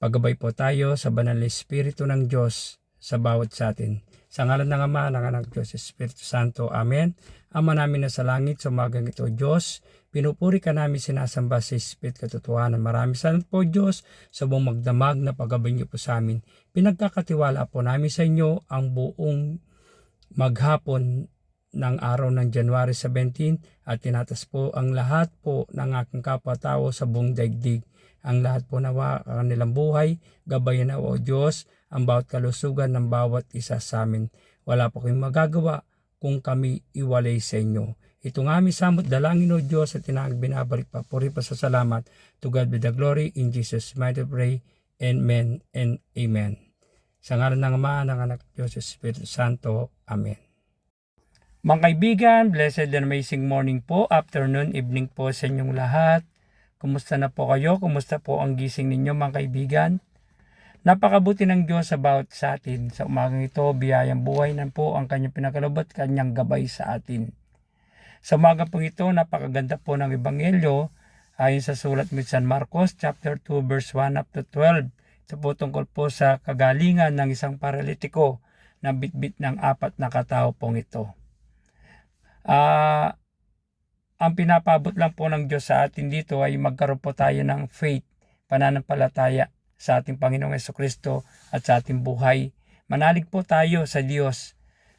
Pagabay po tayo sa banal na Espiritu ng Diyos sa bawat sa atin. Sa ngalan ng Ama, ng Anak Diyos, Espiritu Santo. Amen. Ama namin na sa langit, sa umagang ito, Diyos, pinupuri ka namin sinasamba sa Espiritu katotohanan. Maraming salamat po, Diyos, sa buong magdamag na paggabay niyo po sa amin. Pinagkakatiwala po namin sa inyo ang buong maghapon ng araw ng January 17 at tinatas po ang lahat po ng aking kapwa-tao sa buong daigdig. Ang lahat po nawa kanilang buhay, gabayan na o Diyos ang bawat kalusugan ng bawat isa sa amin. Wala po kayong magagawa kung kami iwalay sa inyo. Ito nga aming samot dalangin o Diyos at tinang binabalik pa. Puri pa sa salamat. To God be the glory. In Jesus' mighty pray. Amen and Amen. Sa ngalan ng Ama, ng Anak Diyos, Espiritu Santo. Amen. Mga kaibigan, blessed and amazing morning po, afternoon, evening po sa inyong lahat. Kumusta na po kayo? Kumusta po ang gising ninyo mga kaibigan? Napakabuti ng Diyos bawat sa atin. Sa umagang ito, biyayang buhay na po ang kanyang pinakalubot, kanyang gabay sa atin. Sa umaga po ito, napakaganda po ng Ebanghelyo ayon sa sulat ni San Marcos chapter 2 verse 1 up to 12. Ito po tungkol po sa kagalingan ng isang paralitiko na bitbit ng apat na katao pong ito. Ah, ang pinapabot lang po ng Diyos sa atin dito ay magkaroon po tayo ng faith, pananampalataya sa ating Panginoong Yeso Kristo at sa ating buhay. Manalig po tayo sa Diyos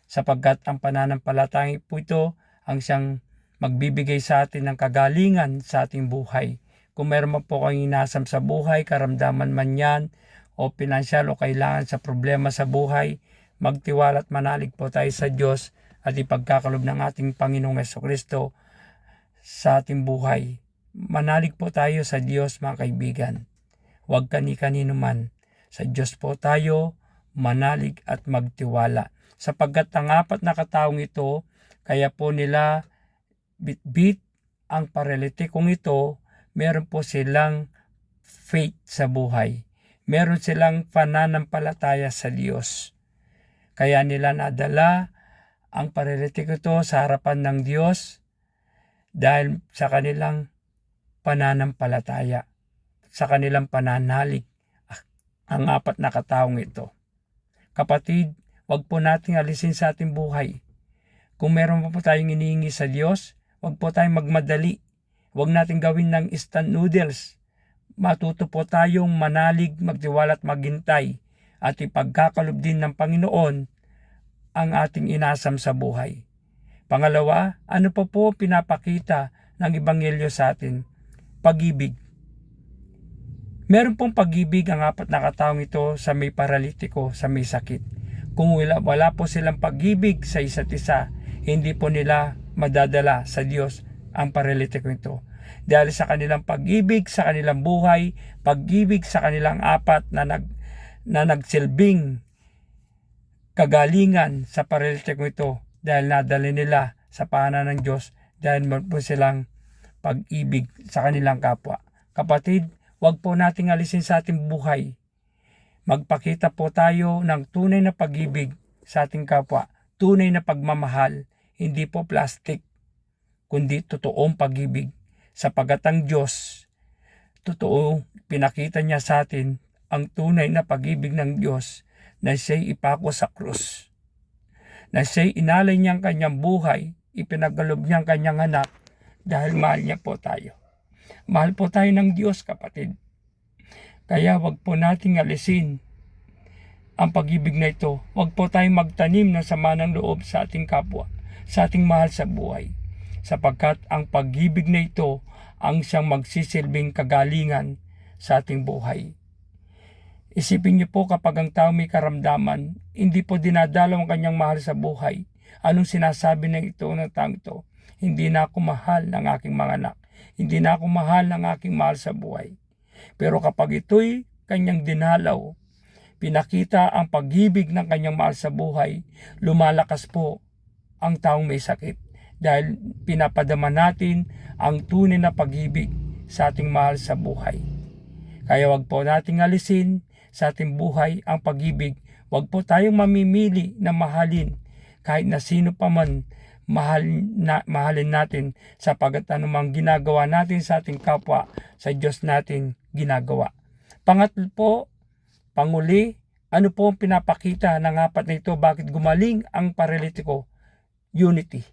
sapagkat ang pananampalataya po ito ang siyang magbibigay sa atin ng kagalingan sa ating buhay. Kung meron man po kayong inasam sa buhay, karamdaman man yan, o pinansyal o kailangan sa problema sa buhay, magtiwala at manalig po tayo sa Diyos at ipagkakalob ng ating Panginoong Yeso Kristo sa ating buhay. Manalig po tayo sa Diyos mga kaibigan. Huwag kani-kanino man. Sa Diyos po tayo manalig at magtiwala. Sapagkat ang apat na kataong ito, kaya po nila bit-bit ang paralitikong ito, meron po silang faith sa buhay. Meron silang pananampalataya sa Diyos. Kaya nila nadala ang paralitiko ito sa harapan ng Diyos dahil sa kanilang pananampalataya, sa kanilang pananalig ang apat na kataong ito. Kapatid, wag po nating alisin sa ating buhay. Kung meron pa po tayong inihingi sa Diyos, wag po tayong magmadali. Wag natin gawin ng instant noodles. Matuto po tayong manalig, magtiwala at maghintay at ipagkakalob din ng Panginoon ang ating inasam sa buhay. Pangalawa, ano pa po pinapakita ng Ebanghelyo sa atin? Pag-ibig. Meron pong pag-ibig ang apat na kataong ito sa may paralitiko, sa may sakit. Kung wala, wala po silang pag-ibig sa isa't isa, hindi po nila madadala sa Diyos ang paralitiko ito. Dahil sa kanilang pag-ibig sa kanilang buhay, pag-ibig sa kanilang apat na, nag, na nagsilbing kagalingan sa paralitiko ito dahil nadali nila sa paanan ng Diyos dahil po silang pag-ibig sa kanilang kapwa. Kapatid, wag po nating alisin sa ating buhay. Magpakita po tayo ng tunay na pag-ibig sa ating kapwa, tunay na pagmamahal, hindi po plastic, kundi totoong pag-ibig. Sapagat ang Diyos, totoo, pinakita niya sa atin ang tunay na pag-ibig ng Diyos na siya'y ipako sa krus. Na siya'y inalay niyang kanyang buhay, ipinagalob niyang kanyang anak dahil mahal niya po tayo. Mahal po tayo ng Diyos kapatid. Kaya wag po nating alisin ang pag-ibig na ito. Wag po tayong magtanim ng sama ng loob sa ating kapwa, sa ating mahal sa buhay. Sapagkat ang pag-ibig na ito ang siyang magsisilbing kagalingan sa ating buhay. Isipin niyo po kapag ang tao may karamdaman, hindi po dinadalaw ang kanyang mahal sa buhay. Anong sinasabi ng ito ng taong ito? Hindi na ako mahal ng aking mga anak. Hindi na ako mahal ng aking mahal sa buhay. Pero kapag ito'y kanyang dinalaw, pinakita ang pag-ibig ng kanyang mahal sa buhay, lumalakas po ang taong may sakit. Dahil pinapadama natin ang tunay na pag-ibig sa ating mahal sa buhay. Kaya wag po nating alisin sa ating buhay ang pag-ibig. Wag po tayong mamimili na mahalin kahit na sino pa man mahal na, mahalin natin sapagat anumang ginagawa natin sa ating kapwa sa Diyos natin ginagawa. Pangatlo po, Panguli, ano po ang pinapakita ng apat na ito? Bakit gumaling ang paralitiko? Unity.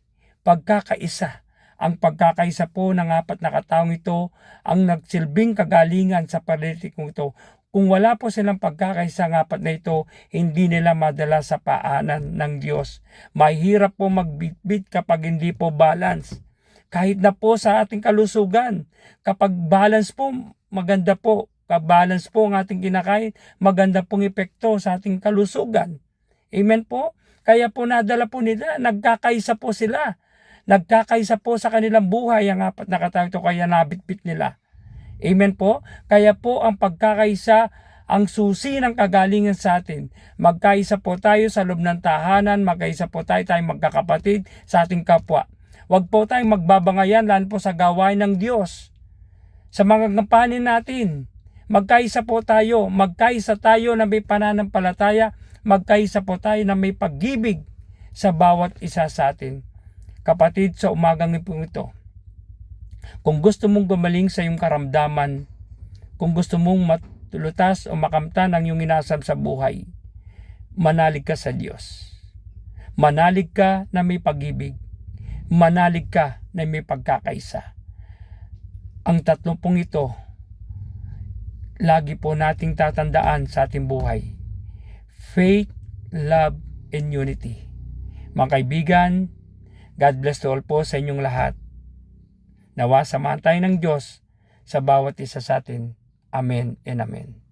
Pagkakaisa. Ang pagkakaisa po ng apat na kataong ito ang nagsilbing kagalingan sa paralitikong ito. Kung wala po silang pagkakaisa ng apat na ito, hindi nila madala sa paanan ng Diyos. Mahirap po magbitbit kapag hindi po balance. Kahit na po sa ating kalusugan, kapag balance po, maganda po kabalance po ang ating kinakain, maganda pong epekto sa ating kalusugan. Amen po? Kaya po nadala po nila, nagkakaisa po sila. Nagkakaisa po sa kanilang buhay ang apat na katao ito, kaya nabitbit nila. Amen po? Kaya po ang pagkakaisa ang susi ng kagalingan sa atin. Magkaisa po tayo sa loob ng tahanan, magkaisa po tayo tayong magkakapatid sa ating kapwa. Huwag po tayong magbabangayan lalo po sa gawain ng Diyos. Sa mga gampanin natin, Magkaisa po tayo, magkaisa tayo na may pananampalataya, magkaisa po tayo na may pag-ibig sa bawat isa sa atin. Kapatid, sa umagang ito, kung gusto mong gumaling sa iyong karamdaman, kung gusto mong matulutas o makamtan ang iyong inasab sa buhay, manalig ka sa Diyos. Manalig ka na may pag-ibig. Manalig ka na may pagkakaisa. Ang tatlong pong ito, lagi po nating tatandaan sa ating buhay. Faith, love, and unity. Mga kaibigan, God bless to all po sa inyong lahat. Nawa samahan tayo ng Diyos sa bawat isa sa atin. Amen and Amen.